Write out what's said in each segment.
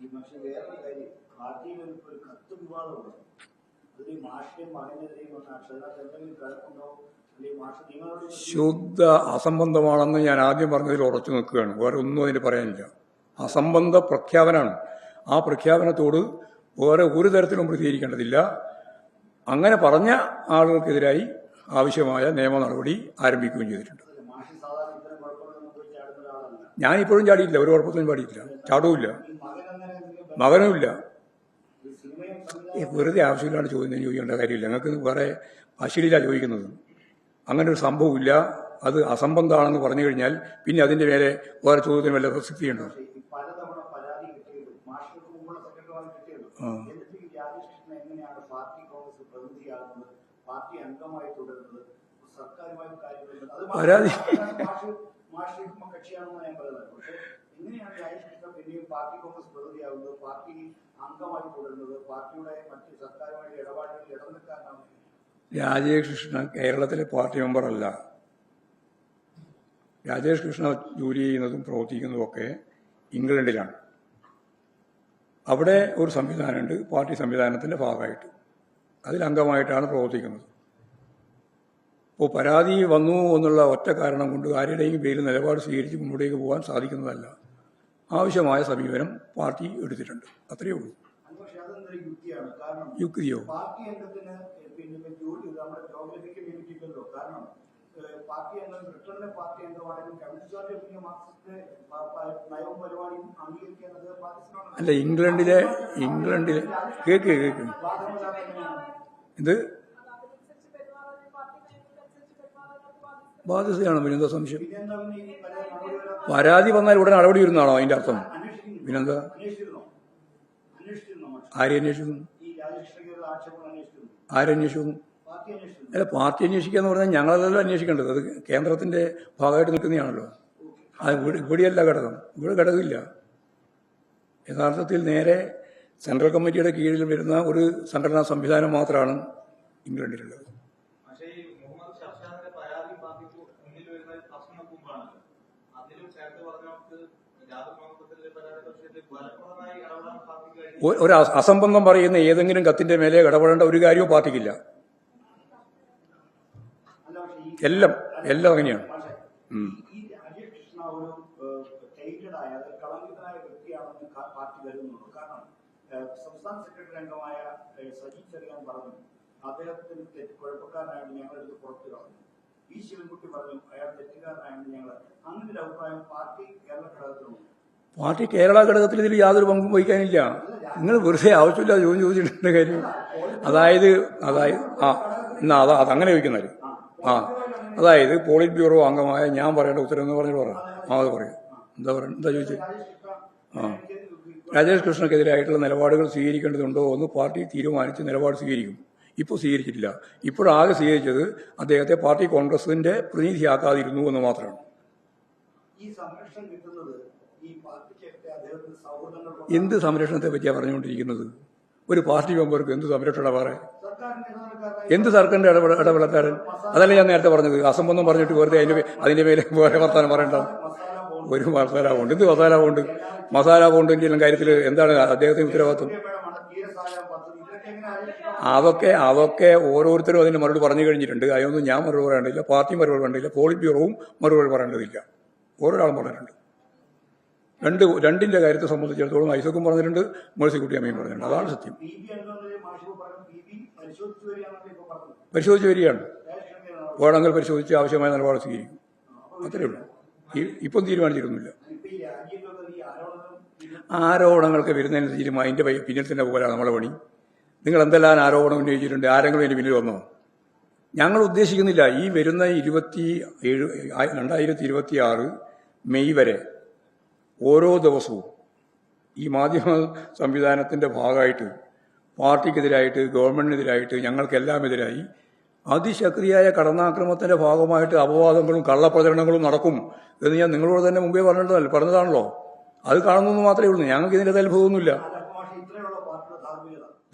ഈ പക്ഷേ വേറൊരു കാര്യം പാർട്ടിയിൽ ഒരു ഒരു കത്ത് വിവാദമുണ്ട്. അതിൽ ഈ മാഷിനെയും മകനെതിരെയും വന്ന അക്ഷരത്തിൽ എന്തെങ്കിലും ശുദ്ധ അസംബന്ധമാണെന്ന് ഞാൻ ആദ്യം പറഞ്ഞതിൽ ഉറച്ചു നിൽക്കുകയാണ്. വേറെ ഒന്നും അതിന് പറയാനില്ല. അസംബന്ധ പ്രഖ്യാപനമാണ്. ആ പ്രഖ്യാപനത്തോട് വേറെ ഒരു തരത്തിലും പ്രതികരിക്കേണ്ടതില്ല അങ്ങനെ പറഞ്ഞ ആളുകൾക്കെതിരായി ആവശ്യമായ നിയമ നടപടി ആരംഭിക്കുകയും ചെയ്തിട്ടുണ്ട്. ഞാനിപ്പോഴും ചാടിയില്ല ഒരു കുഴപ്പത്തിനും ചാടിയില്ല ചാടുമില്ല ഈ മകൻ അങ്ങനെ എന്തെങ്കിലും മകനുമില്ല. ഈ വെറുതെ ആവശ്യമില്ലാണ്ട് ചോദ്യം ചോദിക്കേണ്ട കാര്യമില്ല. ഞങ്ങൾക്ക് വേറെ അശ്ലീല ചോദിക്കുന്നത്. അങ്ങനെ ഒരു സംഭവമില്ല. അത് അസംബന്ധമാണെന്ന് പറഞ്ഞു കഴിഞ്ഞാൽ പിന്നെ അതിന്റെ മേലെ വേറെ ചോദ്യത്തിന് വല്ല പ്രസക്തിയുണ്ടോ പരാതി കിട്ടിയത് മാഷിന് മുമ്പുള്ള സെക്രട്ടറിമാർ കിട്ടിയത് ആ. എന്നിട്ട് ഈ രാജേഷ് കൃഷ്ണൻ എങ്ങനെയാണ് പാർട്ടി കോൺഗ്രസ് പ്രതിനിധിയാകുന്നത് പാർട്ടി അംഗമായി തുടരുന്നത് സർക്കാരുമായി കാര്യങ്ങളുണ്ട് അത് പരാതി- മാഷ് മാഷ് കക്ഷിയാണെന്ന് ഞാൻ പറയുന്നത്. പക്ഷേ എങ്ങനെയാണ് രാജേഷ് കൃഷ്ണൻ പിന്നെയും പാർട്ടി കോൺഗ്രസ് പ്രതിനിധിയാകുന്നത് പാർട്ടി അംഗമായി തുടരുന്നത്. പാർട്ടിയുടെ മറ്റ് സർക്കാരുമായി ഇടപാടുകളിൽ ഇടനിൽക്കാനാണ് രാജേഷ് കൃഷ്ണ കേരളത്തിലെ പാർട്ടി മെമ്പറല്ല രാജേഷ് കൃഷ്ണ ജോലി ചെയ്യുന്നതും പ്രവർത്തിക്കുന്നതും ഒക്കെ ഇംഗ്ലണ്ടിലാണ്. അവിടെ ഒരു സംവിധാനമുണ്ട് പാർട്ടി സംവിധാനത്തിന്റെ ഭാഗമായിട്ട്. അതിലംഗമായിട്ടാണ് പ്രവർത്തിക്കുന്നത്. അപ്പോൾ പരാതി വന്നു എന്നുള്ള ഒറ്റ കാരണം കൊണ്ട് ആരുടെയും പേരിൽ നിലപാട് സ്വീകരിച്ച് മുന്നോട്ടേക്ക് പോകാൻ സാധിക്കുന്നതല്ല. ആവശ്യമായ സമീപനം പാർട്ടി എടുത്തിട്ടുണ്ട്. അത്രയേ ഉള്ളൂ. യുക്തിയാണ്. കാരണം യുക്തിയോ? പാർട്ടി അംഗത്തിന് പിന്നെ ജോലി നമ്മുടെ ജോഗ്രഫിക്കൽ ലിമിറ്റ് ഇല്ലല്ലോ കാരണം ഏഹ്, പാർട്ടി അംഗം ബ്രിട്ടനിലെ പാർട്ടി അംഗമാണെങ്കിലും കമ്മ്യൂണിസ്റ്റ് പാർട്ടി പിന്നെ മാർക്സിസ്റ്റ് പ- പ- നയവും പരിപാടിയും അംഗീകരിക്കുന്നത് പാകിസ്ഥാനാണ് അല്ല ഇംഗ്ലണ്ടിലെ ഇംഗ്ലണ്ടിലെ കേക്ക് കേക്ക്? ഇത് ബാധ്യതയാണ് പിന്നെ എന്താ സംശയം പരാതി വന്നാൽ ഉടനെ നടപടി വരുന്നതാണോ? അതിന്റെ അർത്ഥം. പിന്നെന്താ പാർട്ടി ആരന്വേഷിക്കും അല്ല പാർട്ടി അന്വേഷിക്കുക എന്ന് പറഞ്ഞാൽ ഞങ്ങളല്ലല്ലോ അന്വേഷിക്കേണ്ടത്. അത് കേന്ദ്രത്തിന്റെ ഭാഗമായിട്ട് നിൽക്കുന്നതാണല്ലോ. അത് ഇവിടെ ഇവിടെയല്ല ഘടകം. ഇവിടെ ഘടകമില്ല. യഥാർത്ഥത്തിൽ നേരെ സെൻട്രൽ കമ്മിറ്റിയുടെ കീഴിൽ വരുന്ന ഒരു സംഘടനാ സംവിധാനം മാത്രമാണ് ഇംഗ്ലണ്ടിലുള്ളത്. ഒരു അസ- അസംബന്ധം പറയുന്ന ഏതെങ്കിലും കത്തിന്റെ മേലെ ഇടപെടേണ്ട ഒരു കാര്യവും പാർട്ടിക്കില്ല. എല്ലാം എല്ലാം അങ്ങനെയാണ്. സംസ്ഥാന സെക്രട്ടറി അംഗമായ ചെറിയാൻ പറഞ്ഞു അദ്ദേഹത്തിന് തെറ്റ് ഈ ശിവൻകുട്ടി പറഞ്ഞു അയാൾ തെറ്റുകാരനായാണ് ഞങ്ങൾ അങ്ങനെ ഒരു അഭിപ്രായം പാർട്ടി കേരള ഘടകത്തിനുണ്ട്. പാർട്ടി കേരള ഘടകത്തിൽ ഇതിൽ യാതൊരു പങ്കും വഹിക്കാനില്ല. നിങ്ങൾ വെറുതെ ആവശ്യമില്ല ജോലി ചോദിച്ചിട്ടുണ്ട് കാര്യം. അതായത് അതായത് ആ എന്നാ അതാ അതങ്ങനെ ചോദിക്കുന്നത് ആ അതായത് പോളിറ്റ് ബ്യൂറോ അംഗമായ ഞാൻ പറയേണ്ട ഉത്തരം എന്ന് പറഞ്ഞിട്ട് പറയാം ആ അത് പറയും. എന്താ പറയുക എന്താ ചോദിച്ചത് ആ. രാജേഷ് കൃഷ്ണക്കെതിരായിട്ടുള്ള നിലപാടുകൾ സ്വീകരിക്കേണ്ടതുണ്ടോ എന്ന് പാർട്ടി തീരുമാനിച്ച് നിലപാട് സ്വീകരിക്കും. ഇപ്പോൾ സ്വീകരിച്ചിട്ടില്ല. ഇപ്പോഴാകെ സ്വീകരിച്ചത് അദ്ദേഹത്തെ പാർട്ടി കോൺഗ്രസിന്റെ പ്രതിനിധിയാക്കാതിരുന്നു എന്ന് മാത്രമാണ് ഈ സംരക്ഷണം കിട്ടുന്നത് ഈ പാർട്ടിക്കൊക്കെ അദ്ദേഹത്തിന് സൗഹൃദങ്ങൾ കൊണ്ട് എന്ത് സംരക്ഷണത്തെ പറ്റിയാണ് പറഞ്ഞുകൊണ്ടിരിക്കുന്നത്? ഒരു പാർട്ടി മെമ്പർക്ക് എന്ത് സംരക്ഷണം ഇടനിലക്കാരായി എന്ത് സർക്കാരിന്റെ ഇടപെട ഇടപെടക്കാരൻ അതല്ല ഞാൻ നേരത്തെ പറഞ്ഞത്. അസംബന്ധം പറഞ്ഞിട്ട് വെറുതെ അതിന്റെ അതിന്റെ പേര് വേറെ വർത്താനം പറയണ്ട. ഒരു മസാല പോണ്ട് എന്ത് മസാല പോണ്ട് മസാല എല്ലാം കാര്യത്തിൽ എന്താണ് അദ്ദേഹത്തിന് ഉത്തരവാദിത്വം? അതൊക്കെ അതൊക്കെ ഓരോരുത്തരും അതിന് മറുപടി പറഞ്ഞു കഴിഞ്ഞിട്ടുണ്ട്. അതൊന്നും ഞാൻ മറുപടി പറയേണ്ടതില്ല പാർട്ടി മറുപടി പറയേണ്ടതില്ല പോളിറ്റ് ബ്യൂറോവും മറുപടി പറയേണ്ടതില്ല ഓരോരാളും പറഞ്ഞിട്ടുണ്ട്. രണ്ട് രണ്ടിന്റെ കാര്യത്തെ സംബന്ധിച്ചിടത്തോളം ഐസക്കും പറഞ്ഞിട്ടുണ്ട് മേഴ്സിക്കുട്ടി അമ്മയും പറഞ്ഞിട്ടുണ്ട്. അതാണ് സത്യം. പരിശോധിച്ചു വരികയാണ്. വേണമെങ്കിൽ പരിശോധിച്ച് ആവശ്യമായ നിലപാട് സ്വീകരിക്കും. അത്രേ ഉള്ളൂ. ഇപ്പം തീരുമാനിച്ചിരുന്നില്ല ആരോപണങ്ങൾക്ക് വരുന്നതിന് തീരുമാനം പിന്നിൽ തന്നെ പോകാനാണ് നമ്മളെ പണി. നിങ്ങൾ എന്തെല്ലാം ആരോപണം ഉന്നയിച്ചിട്ടുണ്ട്? ആരെങ്കിലും അതിന് പിന്നിൽ വന്നോ? ഞങ്ങൾ ഉദ്ദേശിക്കുന്നില്ല. ഈ വരുന്ന ഇരുപത്തി ഏഴ് രണ്ടായിരത്തി ഇരുപത്തി ആറ് മെയ് വരെ ഓരോ ദിവസവും ഈ മാധ്യമ സംവിധാനത്തിന്റെ ഭാഗമായിട്ട് പാർട്ടിക്കെതിരായിട്ട് ഗവൺമെന്റിനെതിരായിട്ട് ഞങ്ങൾക്കെല്ലാം എതിരായി അതിശക്തിയായ കടന്നാക്രമത്തിന്റെ ഭാഗമായിട്ട് അപവാദങ്ങളും കള്ളപ്രചരണങ്ങളും നടക്കും എന്ന് ഞാൻ നിങ്ങളോട് തന്നെ മുമ്പേ പറഞ്ഞിട്ടല്ല പറഞ്ഞതാണല്ലോ. അത് കാണുന്നു മാത്രമേ ഉള്ളൂ. ഞങ്ങൾക്ക് ഇതിന്റെ അത്ഭുതമൊന്നുമില്ല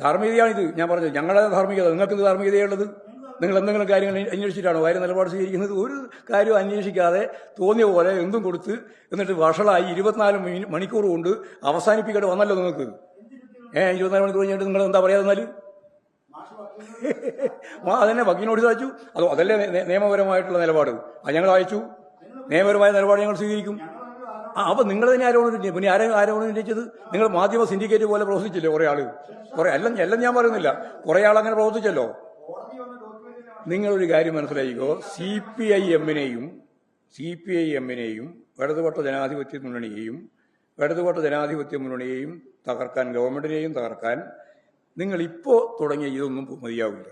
ധാർമ്മികതയാണിത്. ഞാൻ പറഞ്ഞത് ഞങ്ങളുടെ ധാർമ്മികത. നിങ്ങൾക്ക് ധാർമ്മികതയുള്ളത് നിങ്ങൾ എന്തെങ്കിലും കാര്യങ്ങൾ അന്വേഷിച്ചിട്ടാണോ? കാര്യം നിലപാട് സ്വീകരിക്കുന്നത് ഒരു കാര്യവും അന്വേഷിക്കാതെ തോന്നിയ പോലെ എന്തും കൊടുത്ത് എന്നിട്ട് വഷളായി ഇരുപത്തിനാല് മണിക്കൂർ കൊണ്ട് അവസാനിപ്പിക്കേണ്ടി വന്നല്ലോ നിങ്ങൾക്ക്. ഏഹ് ഇരുപത്തിനാല് മണിക്കൂർ കഴിഞ്ഞിട്ട് നിങ്ങൾ എന്താ പറയാ എന്നാൽ അതന്നെ വക്കീലിനോട് സാധിച്ചു അതോ അതല്ലേ നിയമപരമായിട്ടുള്ള നിലപാട്. അത് ഞങ്ങൾ വായിച്ചു നിയമപരമായ നിലപാട് ഞങ്ങൾ സ്വീകരിക്കും. ആ അപ്പൊ നിങ്ങൾ തന്നെ ആരോട് ഉന്നയിച്ചു പിന്നെ ആരെ ആരോട് ഉന്നയിച്ചത് നിങ്ങൾ മാധ്യമ സിൻഡിക്കേറ്റ് പോലെ പ്രവർത്തിച്ചില്ലേ കുറെ ആൾ? കുറെ എല്ലാം എല്ലാം ഞാൻ പറയുന്നില്ല. കുറെ ആൾ അങ്ങനെ പ്രവർത്തിച്ചല്ലോ. നിങ്ങളൊരു കാര്യം മനസ്സിലായിക്കോ? സി പി ഐ എമ്മിനെയും സി പി ഐ എമ്മിനെയും ഇടതുപക്ഷ ജനാധിപത്യ മുന്നണിയെയും ഇടതുപക്ഷ ജനാധിപത്യ മുന്നണിയെയും തകർക്കാൻ ഗവൺമെന്റിനെയും തകർക്കാൻ നിങ്ങൾ ഇപ്പോൾ തുടങ്ങിയ ഇതൊന്നും മതിയാവില്ല.